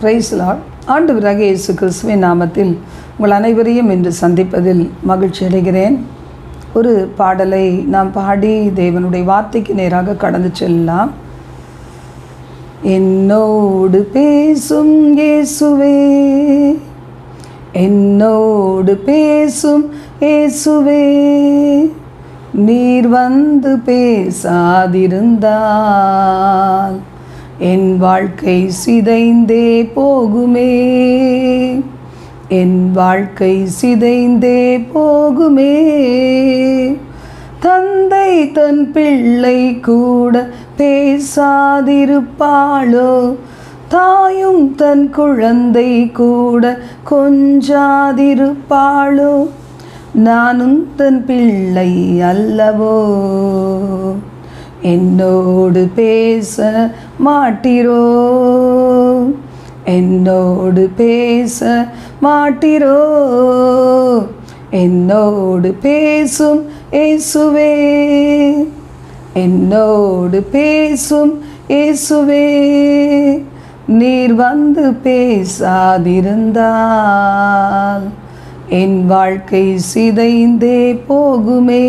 Price Lord ஆண்டவராக இயேசு கிறிஸ்துவின் நாமத்தில் உங்கள் அனைவரையும் இன்று சந்திப்பதில் மகிழ்ச்சி அடைகிறேன். ஒரு பாடலை நாம் பாடி தேவனுடைய வார்த்தைக்கு நேராக கடந்து செல்லலாம். என்னோடு பேசும் இயேசுவே என்னோடு பேசும் இயேசுவே நீர் வந்து பேசாதிருந்தால் என் வாழ்க்கை சிதைந்தே போகுமே. என் வாழ்க்கை சிதைந்தே போகுமே. தந்தை தன் பிள்ளை கூட பேசாதிருப்பாளோ? தாயும் தன் குழந்தை கூட கொஞ்சாதிருப்பாளோ? நானும் தன் பிள்ளை அல்லவோ? என்னோடு பேச மாட்டிரோ? என்னோடு பேச மாட்டிரோ? என்னோடு பேசும் இயேசுவே. என்னோடு பேசும் இயேசுவே. நீர் வந்து பேசாதிருந்தால் என் வாழ்க்கை சிதைந்தே போகுமே.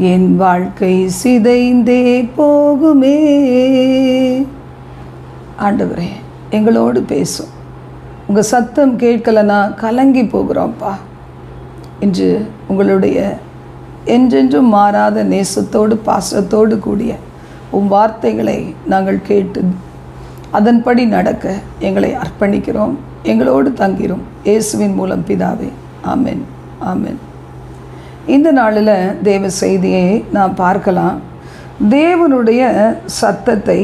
என் வாழ்க்கை சிதைந்தே போகுமே. ஆண்டவரே எங்களோடு பேசும் உங்கள் சத்தம் கேட்கலனா கலங்கி போகிறோம்ப்பா. இன்று உங்களுடைய என்றென்றும் மாறாத நேசத்தோடு பாசத்தோடு கூடிய உன் வார்த்தைகளை நாங்கள் கேட்டு அதன்படி நடக்க எங்களை அர்ப்பணிக்கிறோம். எங்களோடு தங்கிறோம் இயேசுவின் மூலம் பிதாவே. ஆமென். ஆமென். இந்த நாளில் தேவ செய்தியை நாம் பார்க்கலாம். தேவனுடைய சத்தத்தை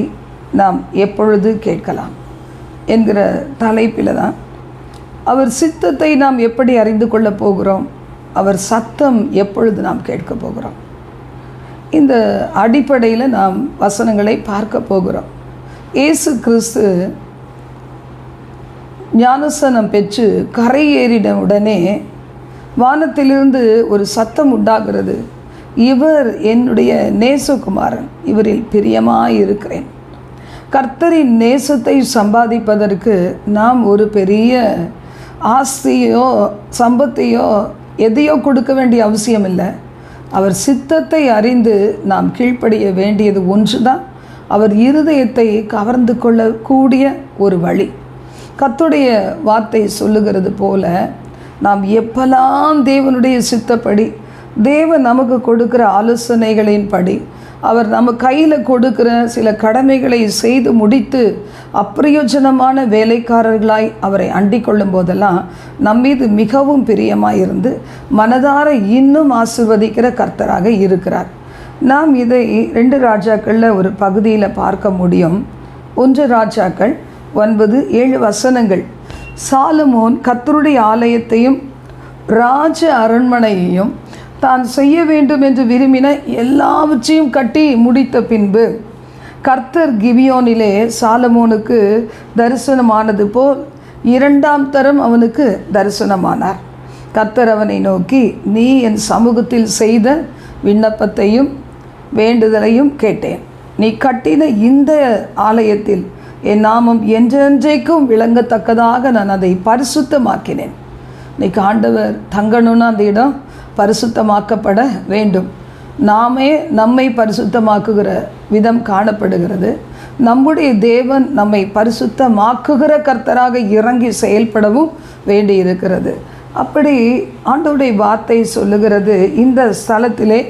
நாம் எப்பொழுது கேட்கலாம் என்கிற தலைப்பில் தான். அவர் சித்தத்தை நாம் எப்படி அறிந்து கொள்ளப் போகிறோம்? அவர் சத்தம் எப்பொழுது நாம் கேட்க போகிறோம்? இந்த அடிப்படையில் நாம் வசனங்களை பார்க்க போகிறோம். இயேசு கிறிஸ்து ஞானசனம் பெற்று கரையேறின உடனே வானத்திலிருந்து ஒரு சத்தம் உண்டாகிறது. இவர் என்னுடைய நேசகுமாரன் இவரில் பிரியமாக இருக்கிறேன் கர்த்தரின் நேசத்தை சம்பாதிப்பதற்கு நாம் ஒரு பெரிய ஆஸ்தியோ சம்பத்தையோ எதையோ கொடுக்க வேண்டிய அவசியம் இல்லை அவர் சித்தத்தை அறிந்து நாம் கீழ்ப்படிய வேண்டியது ஒன்று தான் அவர் இருதயத்தை கவர்ந்து கொள்ளக்கூடிய ஒரு வழி. கத்துடைய வார்த்தை சொல்லுகிறது போல நாம் எப்பெல்லாம் தேவனுடைய சித்தப்படி தேவன் நமக்கு கொடுக்குற ஆலோசனைகளின்படி அவர் நம்ம கையில் கொடுக்குற சில கடமைகளை செய்து முடித்து அப்பிரயோஜனமான வேலைக்காரர்களாய் அவரை அண்டிக் கொள்ளும் போதெல்லாம் நம்மீது மிகவும் பிரியமாக இருந்து மனதார இன்னும் ஆசிர்வதிக்கிற கர்த்தராக இருக்கிறார். நாம் இதை ரெண்டு ராஜாக்களில் ஒரு பகுதியில் பார்க்க முடியும். ஒன்று ராஜாக்கள் ஒன்பது ஏழு வசனங்கள். சாலமோன் கத்தருடைய ஆலயத்தையும் ராஜ அரண்மனையையும் தான் செய்ய வேண்டும் என்று விரும்பின எல்லாவற்றையும் கட்டி முடித்த பின்பு கர்த்தர் கிவியோனிலே சாலமோனுக்கு தரிசனமானது போல் இரண்டாம் தரம் அவனுக்கு தரிசனமானார். கர்த்தர் அவனை நோக்கி நீ என் சமூகத்தில் செய்த விண்ணப்பத்தையும் வேண்டுதலையும் கேட்டேன். நீ கட்டின இந்த ஆலயத்தில் என் நாமம் என்றென்றைக்கும் விளங்கத்தக்கதாக நான் அதை பரிசுத்தமாக்கினேன். இன்னைக்கு ஆண்டவர் தங்கணும்னா அந்த இடம் பரிசுத்தமாக்கப்பட வேண்டும். நாமே நம்மை பரிசுத்தமாக்குகிற விதம் காணப்படுகிறது. நம்முடைய தேவன் நம்மை பரிசுத்தமாக்குகிற கர்த்தராக இறங்கி செயல்படவும் வேண்டி இருக்கிறது அப்படி ஆண்டோடைய வார்த்தை சொல்லுகிறது இந்த ஸ்தலத்திலே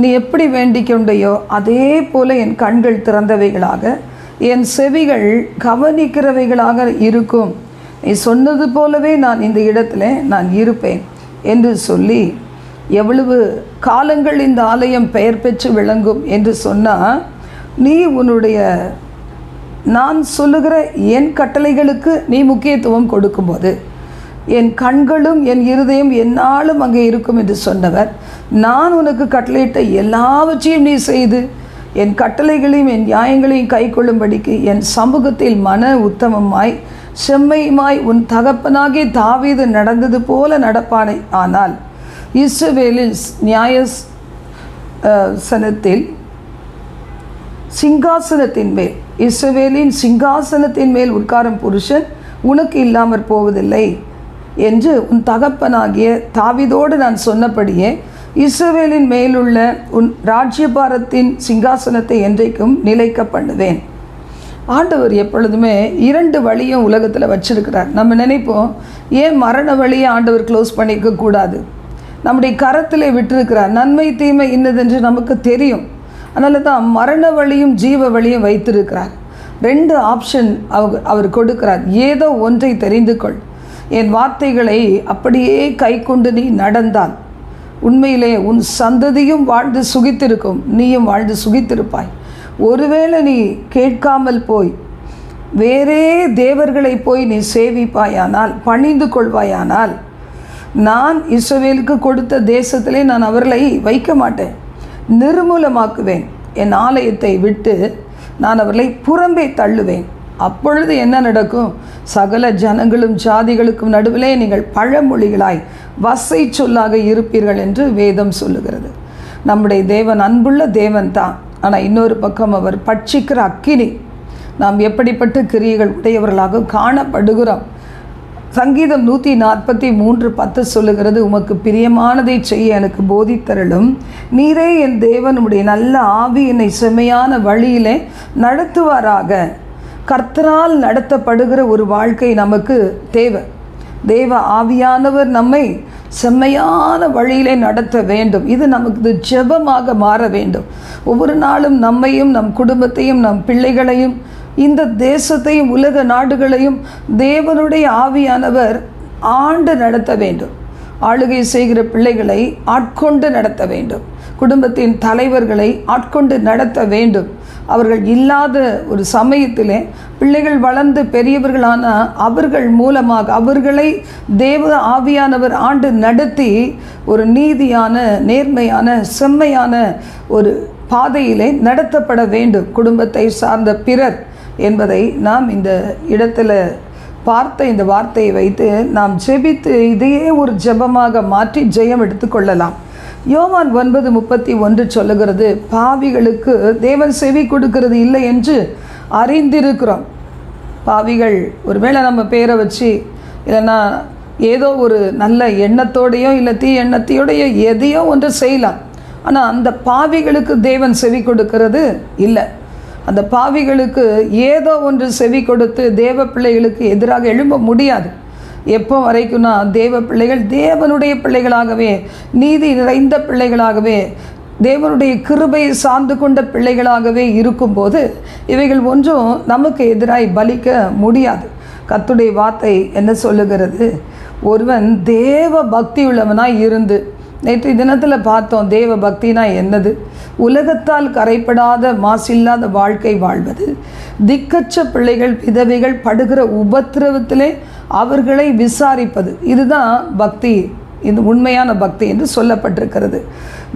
நீ எப்படி வேண்டிக் கொண்டையோ அதே போல என் கண்கள் திறந்தவைகளாக. என் செவிகள் கவனிக்கிறவைகளாக இருக்கும். நீ சொன்னது போலவே நான் இந்த இடத்துல நான் இருப்பேன் என்று சொல்லி எவ்வளவு காலங்கள் இந்த ஆலயம் பெயர் பெற்று விளங்கும்? என்று சொன்னால் நீ உன்னுடைய நான் சொல்லுகிற என் கட்டளைகளுக்கு நீ முக்கியத்துவம் கொடுக்கும்போது என் கண்களும் என் இருதயம் என்னாலும் அங்கே இருக்கும் என்று சொன்னவர். நான் உனக்கு கட்டளையிட்ட எல்லாவற்றையும் நீ செய்து என் கட்டளைகளையும் என் நியாயங்களையும் கை கொள்ளும்படிக்கு என் சமூகத்தில் மன உத்தமமாய் செம்மையுமாய் உன் தகப்பனாகிய தாவீது நடந்தது போல நடப்பானை. ஆனால் இஸ்ரவேலில் நியாய சனத்தில் சிங்காசனத்தின் மேல் இஸ்ரவேலின் சிங்காசனத்தின் மேல் உட்காரும் புருஷன் உனக்கு இல்லாமற் போவதில்லை என்று உன் தகப்பனாகிய தாவிதோடு நான் சொன்னபடியே இஸ்ரவேலின் மேலுள்ள உன் ராஜ்யபாரத்தின் சிங்காசனத்தை என்றைக்கும் நிலைக்க பண்ணுவேன். ஆண்டவர் எப்பொழுதுமே இரண்டு வழியும் உலகத்தில் வச்சிருக்கிறார். நம்ம நினைப்போம் ஏன் மரண வழியை ஆண்டவர் க்ளோஸ் பண்ணிக்க கூடாது? நம்முடைய கரத்திலே விட்டிருக்கிறார். நன்மை தீமை இன்னதென்று நமக்கு தெரியும். அதனால தான் மரண வழியும் ஜீவ வழியும் வைத்திருக்கிறார். ரெண்டு ஆப்ஷன் அவர் அவர் கொடுக்கிறார். ஏதோ ஒன்றை தெரிந்து கொள். என் வார்த்தைகளை அப்படியே கை கொண்டு நீ நடந்தால் உண்மையிலே உன் சந்ததியும் வாழ்ந்து சுகித்திருக்கும். நீயும் வாழ்ந்து சுகித்திருப்பாய். ஒருவேளை நீ கேட்காமல் போய் வேறே தேவர்களை போய் நீ சேவிப்பாயானால் பணிந்து கொள்வாயானால் நான் இஸ்ரவேலுக்கு கொடுத்த தேசத்திலே நான் அவர்களை வைக்க மாட்டேன். நிர்மூலமாக்குவேன். என் ஆலயத்தை விட்டு நான் அவர்களை புறம்பே தள்ளுவேன். அப்பொழுது என்ன நடக்கும்? சகல ஜனங்களும் ஜாதிகளுக்கும் நடுவிலே நீங்கள் பழமொழிகளாய் வசை சொல்லாக இருப்பீர்கள் என்று வேதம் சொல்லுகிறது. நம்முடைய தேவன் அன்புள்ள தேவன் தான். ஆனால் இன்னொரு பக்கம் அவர் பட்சிக்கிற அக்கினி. நாம் எப்படிப்பட்ட கிரியைகள் உடையவர்களாக காணப்படுகிறோம்? சங்கீதம் நூற்றி நாற்பத்தி மூன்று பத்து சொல்லுகிறது உமக்கு பிரியமானதை செய்ய எனக்கு போதித்தருளும். நீரே என் தேவன் நல்ல ஆவி என்னை செம்மையான வழியிலே நடத்துவாராக. கர்த்தரால் நடத்தப்படுகிற ஒரு வாழ்க்கை நமக்கு தேவை. தேவ ஆவியானவர் நம்மை செம்மையான வழியிலே நடத்த வேண்டும். இது நமக்கு ஜெபமாக மாற வேண்டும். ஒவ்வொரு நாளும் நம்மையும் நம் குடும்பத்தையும் நம் பிள்ளைகளையும் இந்த தேசத்தையும் உலக நாடுகளையும் தேவனுடைய ஆவியானவர் ஆண்டு நடத்த வேண்டும். ஆளுகை செய்கிற பிள்ளைகளை ஆட்கொண்டு நடத்த வேண்டும். குடும்பத்தின் தலைவர்களை ஆட்கொண்டு நடத்த வேண்டும். அவர்கள் இல்லாத ஒரு சமயத்திலே பிள்ளைகள் வளர்ந்து பெரியவர்களான அவர்கள் மூலமாக அவர்களை தேவ ஆவியானவர் ஆண்டு நடத்தி ஒரு நீதியான நேர்மையான செம்மையான ஒரு பாதையிலே நடத்தப்பட வேண்டும். குடும்பத்தை சார்ந்த பிறர் என்பதை நாம் இந்த இடத்துல பார்த்த இந்த வார்த்தையை வைத்து நாம் ஜெபித்து இதையே ஒரு ஜெபமாக மாற்றி ஜெயம் எடுத்துக்கொள்ளலாம் யோவான் ஒன்பது முப்பத்தி ஒன்று சொல்லுகிறது பாவிகளுக்கு தேவன் செவி கொடுக்கிறது இல்லை என்று அறிந்திருக்கிறோம். பாவிகள் ஒருவேளை நம்ம பேரை வச்சு இல்லைன்னா ஏதோ ஒரு நல்ல எண்ணத்தோடையோ இல்லை தீ எண்ணத்தையோடையோ எதையோ ஒன்று செய்யலாம். ஆனால் அந்த பாவிகளுக்கு தேவன் செவி கொடுக்கிறது இல்லை. அந்த பாவிகளுக்கு ஏதோ ஒன்று செவி கொடுத்து தேவ பிள்ளைகளுக்கு எதிராக எழும்ப முடியாது. எப்போ வரைக்கும்னா தேவ பிள்ளைகள் தேவனுடைய பிள்ளைகளாகவே நீதி நிறைந்த பிள்ளைகளாகவே தேவனுடைய கிருபையை சார்ந்து கொண்ட பிள்ளைகளாகவே இருக்கும்போது இவைகள் ஒன்றும் நமக்கு எதிராய் பலிக்க முடியாது. கத்துடைய வார்த்தை என்ன சொல்லுகிறது? ஒருவன் தேவ பக்தி உள்ளவனாய் இருந்து நேற்று தினத்தில் பார்த்தோம் தேவ பக்தினா என்னது? உலகத்தால் கரைப்படாத மாசில்லாத வாழ்க்கை வாழ்வது. திக்கச்ச பிள்ளைகள் விதவைகள் படுகிற உபத்திரவத்திலே அவர்களை விசாரிப்பது. இதுதான் பக்தி. இது உண்மையான பக்தி என்று சொல்லப்பட்டிருக்கிறது.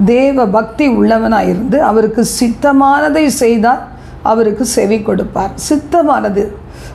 தேவ பக்தி உள்ளவனாக இருந்து அவருக்கு சித்தமானதை செய்தால் அவருக்கு செவி கொடுப்பார். சித்தமானது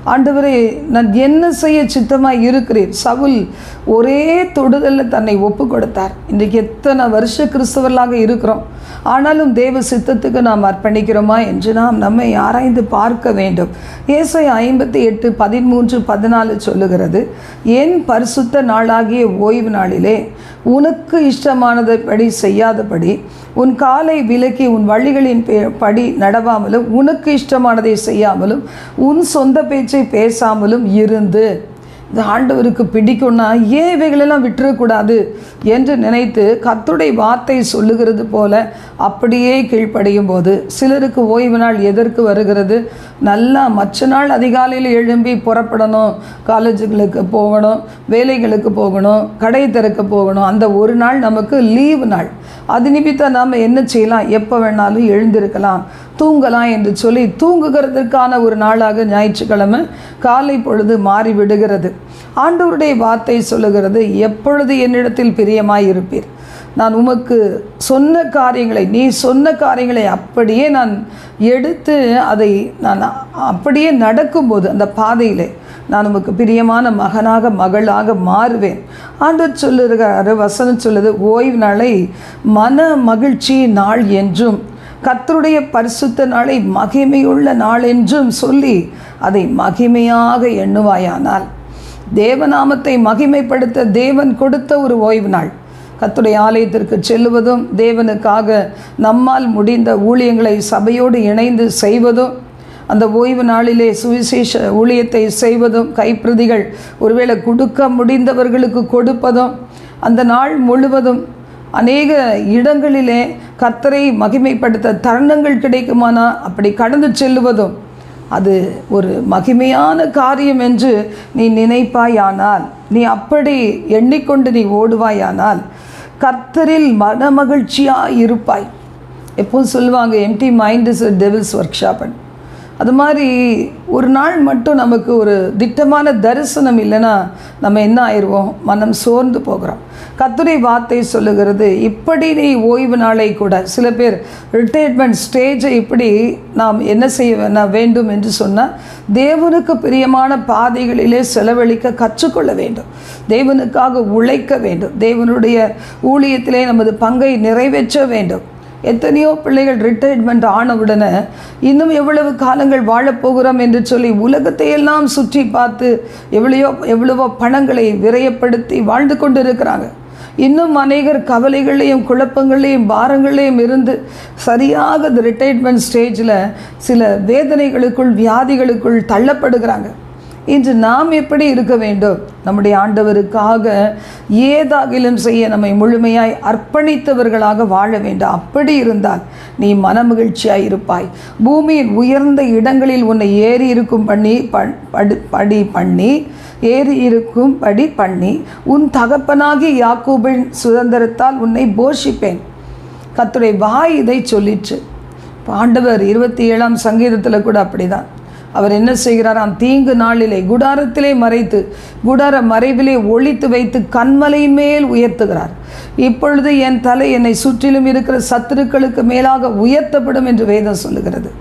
ஆண்டவரே நான் என்ன செய்ய சித்தமாக இருக்கிறேன்? சவுல் ஒரே தொடுதலில் தன்னை ஒப்பு கொடுத்தார் இன்றைக்கு எத்தனை வருஷ கிறிஸ்தவர்களாக இருக்கிறோம். ஆனாலும் தேவ சித்தத்துக்கு நாம் அர்ப்பணிக்கிறோமா என்று நாம் நம்மை ஆராய்ந்து பார்க்க வேண்டும். ஏசை ஐம்பத்தி எட்டு பதிமூன்று பதினாலு சொல்லுகிறது என் பரிசுத்த நாளாகிய ஓய்வு நாளிலே உனக்கு இஷ்டமானதைப்படி செய்யாதபடி உன் காலை விலக்கி உன் வழிகளின் பே- படி நடவாமலும் உனக்கு இஷ்டமானதை செய்யாமலும் உன் சொந்த பேச்சை பேசாமலும் இருந்து. இந்த ஆண்டவருக்கு பிடிக்கும்னா ஏன் இவைகளெல்லாம் விட்டுறக்கூடாது என்று நினைத்து கத்துடைய வார்த்தை சொல்லுகிறது போல அப்படியே கீழ்ப்படையும் போது சிலருக்கு ஓய்வு நாள் எதற்கு வருகிறது? நல்லா மற்ற நாள் அதிகாலையில் எழும்பி புறப்படணும் காலேஜுகளுக்கு போகணும் வேலைகளுக்கு போகணும் கடை திறக்க போகணும். அந்த ஒரு நாள் நமக்கு லீவு நாள். அது நிமித்தம் நாம் என்ன செய்யலாம்? எப்போ வேணாலும் எழுந்திருக்கலாம். தூங்கலாம் என்று சொல்லி தூங்குகிறதுக்கான ஒரு நாளாக ஞாயிற்றுக்கிழமை காலை பொழுது மாறிவிடுகிறது. ஆண்டவருடைய வார்த்தை சொல்லுகிறது எப்பொழுது என்னிடத்தில் பிரியமாய் இருப்பீர் நான் உமக்கு சொன்ன காரியங்களை நீ சொன்ன காரியங்களை அப்படியே நான் எடுத்து அதை நான் அப்படியே நடக்கும்போது அந்த பாதையிலே நான் உமக்கு பிரியமான மகனாக மகளாக மாறுவேன். ஆண்டு சொல்லுகிறாரு வசனம் சொல்லுது ஓய்வு நாளை மன மகிழ்ச்சி நாள் என்றும் கர்த்தருடைய பரிசுத்த நாளை மகிமையுள்ள நாள் என்றும் சொல்லி அதை மகிமையாக எண்ணுவாயானால் தேவநாமத்தை மகிமைப்படுத்த தேவன் கொடுத்த ஒரு ஓய்வு நாள். கத்துடைய ஆலயத்திற்கு செல்லுவதும் தேவனுக்காக நம்மால் முடிந்த ஊழியங்களை சபையோடு இணைந்து செய்வதும் அந்த ஓய்வு நாளிலே சுவிசேஷ ஊழியத்தை செய்வதும் கைப்பிரதிகள் ஒருவேளை கொடுக்க முடிந்தவர்களுக்கு கொடுப்பதும் அந்த நாள் முழுவதும் அநேக இடங்களிலே கத்தரை மகிமைப்படுத்த தருணங்கள் கிடைக்குமானால் அப்படி கடந்து செல்லுவதும் அது ஒரு மகிமையான காரியம் என்று நீ நினைப்பாயானால் நீ அப்படி எண்ணிக்கொண்டு நீ ஓடுவாயானால் கர்த்தரில் மனமகிழ்ச்சியாக இருப்பாய். எப்போது சொல்லுவாங்க empty mind is devil's workshop அது மாதிரி ஒரு நாள் மட்டும் நமக்கு ஒரு திட்டமான தரிசனம் இல்லைன்னா நம்ம என்ன ஆயிடுவோம்? மனம் சோர்ந்து போகிறோம். கத்துரை வார்த்தை சொல்லுகிறது இப்படி நீ ஓய்வு நாளை கூட சில பேர் ரிட்டையர்மெண்ட் ஸ்டேஜை இப்படி நாம் என்ன செய்ய வேண்டும் என்று சொன்னால் தேவனுக்கு பிரியமான பாதைகளிலே செலவழிக்க கற்றுக்கொள்ள வேண்டும். தேவனுக்காக உழைக்க வேண்டும். தேவனுடைய ஊழியத்திலே நமது பங்கை நிறைவேற்ற வேண்டும். எத்தனையோ பிள்ளைகள் ரிட்டையர்மெண்ட் ஆனவுடனே இன்னும் எவ்வளவு காலங்கள் வாழப்போகிறோம் என்று சொல்லி உலகத்தையெல்லாம் சுற்றி பார்த்து எவ்வளையோ எவ்வளவோ பணங்களை விரயப்படுத்தி வாழ்ந்து கொண்டு இருக்கிறாங்க இன்னும் அநேகர் கவலைகளையும் குழப்பங்களையும் பாரங்களையும் இருந்து சரியாக இந்த ரிட்டையர்மெண்ட் ஸ்டேஜில் சில வேதனைகளுக்குள் வியாதிகளுக்குள் தள்ளப்படுகிறாங்க. இன்று நாம் எப்படி இருக்க வேண்டும்? நம்முடைய ஆண்டவருக்காக ஏதாகிலும் செய்ய நம்மை முழுமையாய் அர்ப்பணித்தவர்களாக வாழ வேண்டும். அப்படி இருந்தால் நீ மனமகிழ்ச்சியாய் இருப்பாய். பூமியின் உயர்ந்த இடங்களில் உன்னை ஏறி இருக்கும் பண்ணி படு படி பண்ணி ஏறி இருக்கும் படி பண்ணி உன் தகப்பனாகி யாக்கூபின் சுதந்திரத்தால் உன்னை போஷிப்பேன். கத்துடைய வாய் இதை சொல்லிற்று. ஆண்டவர் இருபத்தி ஏழாம் சங்கீதத்தில் கூட அப்படிதான். அவர் என்ன செய்கிறாராம் தீங்கு நாளிலே குடாரத்திலே மறைத்து குடார மறைவிலே ஒளித்து வைத்து கண்மலையின் மேல் உயர்த்துகிறார். இப்பொழுது என் தலை என்னை சுற்றிலும் இருக்கிற சத்துருக்களுக்கு மேலாக உயர்த்தப்படும் என்று வேதம் சொல்லுகிறது.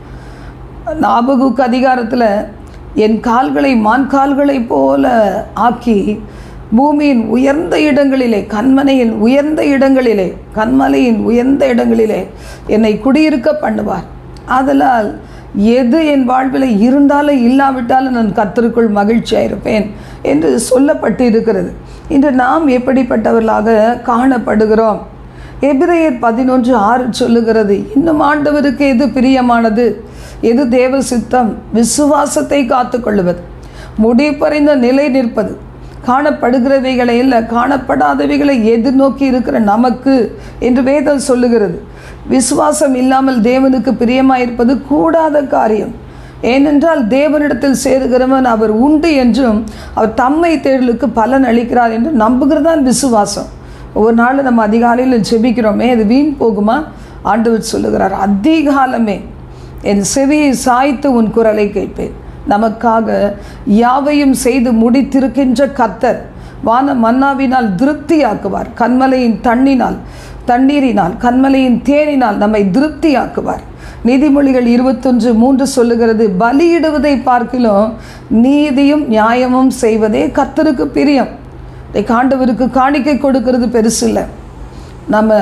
நாபகுக்கு அதிகாரத்தில் என் கால்களை மான் கால்களைப் போல ஆக்கி பூமியின் உயர்ந்த இடங்களிலே கண்மனையின் உயர்ந்த இடங்களிலே கண்மலையின் உயர்ந்த இடங்களிலே என்னை குடியிருக்க பண்ணுவார். ஆதலால் எது என் வாழ்வில் இருந்தாலும் இல்லாவிட்டாலும் நான் கத்தருக்குள் மகிழ்ச்சியாக இருப்பேன் என்று சொல்லப்பட்டு இருக்கிறது. இன்று நாம் எப்படிப்பட்டவர்களாக காணப்படுகிறோம்? எபிரேயர் பதினொன்று ஆறு சொல்லுகிறது இன்னும் ஆண்டவருக்கு எது பிரியமானது? எது தேவ சித்தம்? விசுவாசத்தை காத்துக்கொள்வது முடிப்பறிந்த நிலை நிற்பது. காணப்படுகிறவைகளை இல்லை காணப்படாதவைகளை எதிர்நோக்கி இருக்கிற நமக்கு என்று வேதம் சொல்லுகிறது. விசுவாசம் இல்லாமல் தேவனுக்கு பிரியமாயிருப்பது கூடாத காரியம். ஏனென்றால் தேவனிடத்தில் சேருகிறவன் அவர் உண்டு என்றும் அவர் தம்மை தேடலுக்கு பலன் அளிக்கிறார் என்று நம்புகிறதான் விசுவாசம். ஒவ்வொரு நாள் நம்ம அதிகாலையில் ஜெபிக்கிறோமே அது வீண் போகுமா? ஆண்டவர் சொல்லுகிறார் அதிகாலமே என் செவியை சாய்த்து உன் குரலை கேட்பேன். நமக்காக யாவையும் செய்து முடித்திருக்கின்ற கத்தர் வான மன்னாவினால் திருப்தியாக்குவார். கண்மலையின் தண்ணினால் தண்ணீரினால் கண்மலையின் தேனினால் நம்மை திருப்தியாக்குவார். நீதிமொழிகள் இருபத்தொன்று மூன்று சொல்லுகிறது பலியிடுவதை பார்க்கிலும் நீதியும் நியாயமும் செய்வதே கர்த்தருக்கு பிரியம். இதை காண்டவருக்கு காணிக்கை கொடுக்கிறது பெருசு இல்லை. நம்ம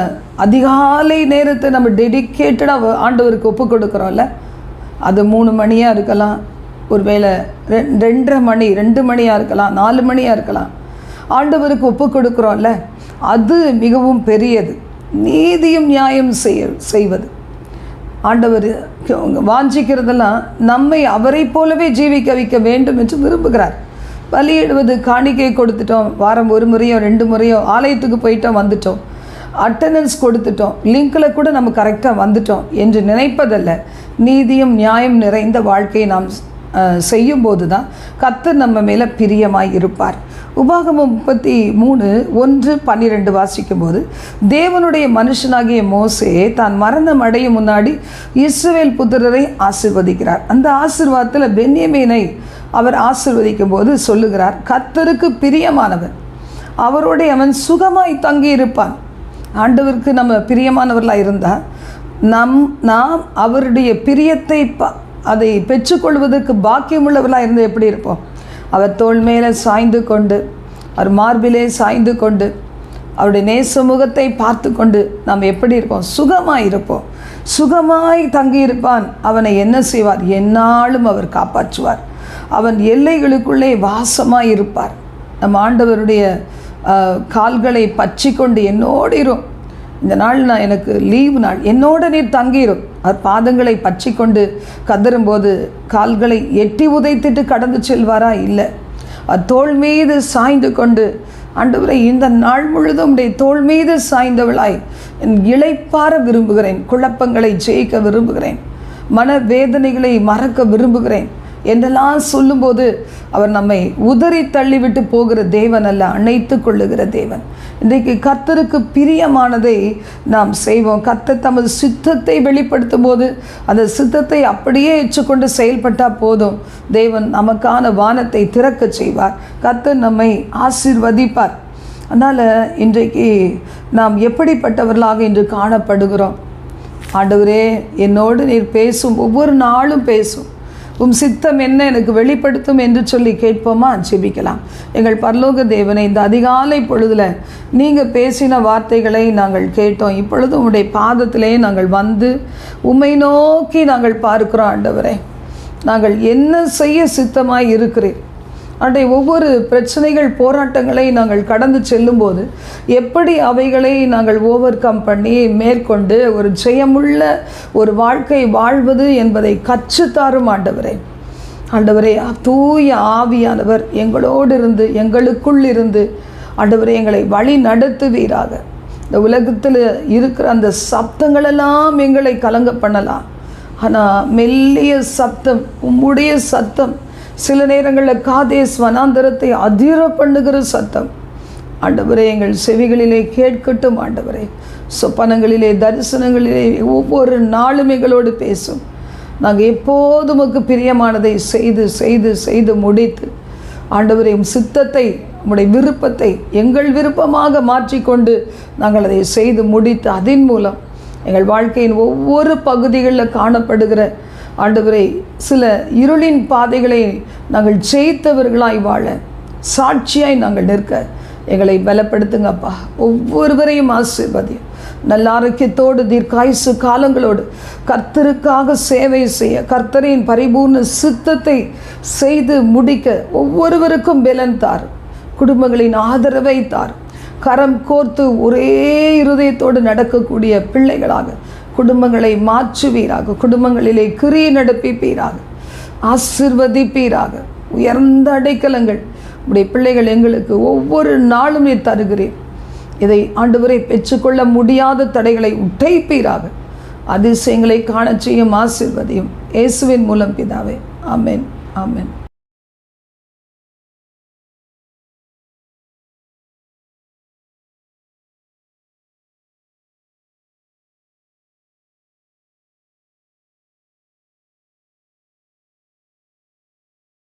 அதிகாலை நேரத்தை நம்ம டெடிக்கேட்டடாக ஆண்டவருக்கு ஒப்பு கொடுக்குறோம்ல. அது மூணு மணியாக இருக்கலாம் ஒருவேளை ரெ ரெண்டரை மணி ரெண்டு மணியாக இருக்கலாம் நாலு மணியாக இருக்கலாம். ஆண்டவருக்கு ஒப்பு கொடுக்குறோம்ல. அது மிகவும் பெரியது. நீதியும் நியாயம் செய்ய செய்வது. ஆண்டவர் வாஞ்சிக்கிறதெல்லாம் நம்மை அவரைப் போலவே ஜீவிக்க வைக்க வேண்டும் என்று விரும்புகிறார். பலியிடுவது காணிக்கை கொடுத்துட்டோம். வாரம் ஒரு முறையோ ரெண்டு முறையோ ஆலயத்துக்கு போயிட்டோம் வந்துட்டோம். அட்டண்டன்ஸ் கொடுத்துட்டோம். லிங்கில் கூட நம்ம கரெக்டாக வந்துட்டோம் என்று நினைப்பதல்ல. நீதியும் நியாயம் நிறைந்த வாழ்க்கையை நாம் செய்யும்போது தான் கத்தர் நம்ம மேலே பிரியமாய் இருப்பார். உபாகமம் முப்பத்தி மூணு ஒன்று பன்னிரெண்டு வாசிக்கும்போது தேவனுடைய மனுஷனாகிய மோசே தான் மரணம் அடையும் முன்னாடி இஸ்ரவேல் புத்திரரை ஆசிர்வதிக்கிறார். அந்த ஆசிர்வாதத்தில் பென்யமீனை அவர் ஆசிர்வதிக்கும் போது சொல்லுகிறார் கத்தருக்கு பிரியமானவன் அவருடைய அவன் சுகமாய் தங்கி இருப்பான் ஆண்டவருக்கு நம்ம பிரியமானவர்களாக இருந்தால் நம் நாம் அவருடைய பிரியத்தை ப அதை பெற்றுக்கொள்வதற்கு பாக்கியமுள்ளவர்களாக இருந்து எப்படி இருப்போம்? அவர் தோள் மேலே சாய்ந்து கொண்டு அவர் மார்பிலே சாய்ந்து கொண்டு அவருடைய நேச முகத்தை பார்த்து கொண்டு நாம் எப்படி இருப்போம்? சுகமாக இருப்போம். சுகமாய் தங்கியிருப்பான். அவனை என்ன செய்வார்? என்னாலும் அவர் காப்பாற்றுவார். அவன் எல்லைகளுக்குள்ளே வாசமாக இருப்பார். நம் ஆண்டவருடைய கால்களை பற்றி கொண்டு என்னோடு இந்த நாள் நான் எனக்கு லீவு நாள். என்னோட நீர் தங்கிரும். அவர் பாதங்களை பற்றி கொண்டு கதறும்போது கால்களை எட்டி உதைத்துட்டு கடந்து செல்வாரா? இல்லை. அவர் தோள் மீது சாய்ந்து கொண்டு ஆண்டவரை இந்த நாள் முழுதும் உடைய தோல் மீது சாய்ந்தவளாய். என் இளைப்பார விரும்புகிறேன். குழப்பங்களை ஜெயிக்க விரும்புகிறேன். மன வேதனைகளை மறக்க விரும்புகிறேன். என்றெல்லாம் சொல்லும்போது அவர் நம்மை உதறி தள்ளிவிட்டு போகிற தேவன் அல்ல அணைத்து கொள்ளுகிற தேவன். இன்றைக்கு கர்த்தருக்கு பிரியமானதை நாம் செய்வோம். கத்த தமது சித்தத்தை வெளிப்படுத்தும் போது அந்த சித்தத்தை அப்படியே ஏற்றுக்கொண்டு செயல்பட்டால் போதும். தேவன் நமக்கான வானத்தை திறக்க செய்வார். கத்த நம்மை ஆசீர்வதிப்பார். அதனால் இன்றைக்கு நாம் எப்படிப்பட்டவர்களாக இன்று காணப்படுகிறோம்? ஆண்டவரே என்னோடு நீர் பேசும் ஒவ்வொரு நாளும் பேசும். உம் சித்தம் என்ன எனக்கு வெளிப்படுத்தும் என்று சொல்லி கேட்போமா? ஜெபிக்கலாம். எங்கள் பரலோக தேவனை இந்த அதிகாலை பொழுதில் நீங்கள் பேசின வார்த்தைகளை நாங்கள் கேட்டோம். இப்பொழுது உங்களுடைய பாதத்திலே நாங்கள் வந்து உம்மை நோக்கி நாங்கள் பார்க்கிறோம் ஆண்டவரே. நாங்கள் என்ன செய்ய சித்தமாக இருக்கிறேன் அண்டை ஒவ்வொரு பிரச்சனைகள் போராட்டங்களை நாங்கள் கடந்து செல்லும்போது எப்படி அவைகளை நாங்கள் ஓவர் கம் பண்ணி மேற்கொண்டு ஒரு ஜெயமுள்ள ஒரு வாழ்க்கை வாழ்வது என்பதை கற்றுத்தாரும் ஆண்டவரே. ஆண்டவரே தூய ஆவியானவர் எங்களோடு இருந்து எங்களுக்குள் இருந்து ஆண்டவரே எங்களை வழி நடத்துவீராக. இந்த உலகத்தில் இருக்கிற அந்த சப்தங்களெல்லாம் எங்களை கலங்க பண்ணலாம். ஆனால் மெல்லிய சப்தம் உம்முடைய சத்தம் சில நேரங்களில் காதேஸ் வனாந்தரத்தை அதிர பண்ணுகிற சத்தம். ஆண்டவரே எங்கள் செவிகளிலே கேட்கட்டும் ஆண்டவரே. சொப்பனங்களிலே தரிசனங்களிலே ஒவ்வொரு நாளும் எங்களோடு பேசும். நாங்கள் எப்போதும் உமக்கு பிரியமானதை செய்து செய்து செய்து முடித்து ஆண்டவரே சித்தத்தை உம்முடைய விருப்பத்தை எங்கள் விருப்பமாக மாற்றிக்கொண்டு நாங்கள் அதை செய்து முடித்து அதன் மூலம் எங்கள் வாழ்க்கையின் ஒவ்வொரு பகுதிகளில் காணப்படுகிற ஆண்டவரை சில இருளின் பாதைகளை நாங்கள் ஜெயித்தவர்களாய் வாழ சாட்சியாய் நாங்கள் நிற்க எங்களை பலப்படுத்துங்கப்பா ஒவ்வொருவரையும் ஆசீர்வதியும் நல்ல ஆரோக்கியத்தோடு தீர்க்காயுசு காலங்களோடு கர்த்தருக்காக சேவை செய்ய கர்த்தரின் பரிபூர்ண சித்தத்தை செய்து முடிக்க ஒவ்வொருவருக்கும் பலன் தார். குடும்பங்களின் ஆதரவை தார். கரம் கோர்த்து ஒரே இருதயத்தோடு நடக்கக்கூடிய பிள்ளைகளாக குடும்பங்களை மாற்றுவீராக குடும்பங்களிலே கிரியை நடப்பிப்பீராக ஆசிர்வதிப்பீராக. உயர்ந்த அடைக்கலங்கள். உடைய பிள்ளைகள் எங்களுக்கு ஒவ்வொரு நாளும் நீ தருகிறேன் இதை ஆண்டவரை பெற்றுக்கொள்ள முடியாத தடைகளை உடைப்பீராக. அதிசயங்களை காண செய்யும் ஆசிர்வதியும். இயேசுவின் மூலம் பிதாவே. ஆமேன். ஆமேன்.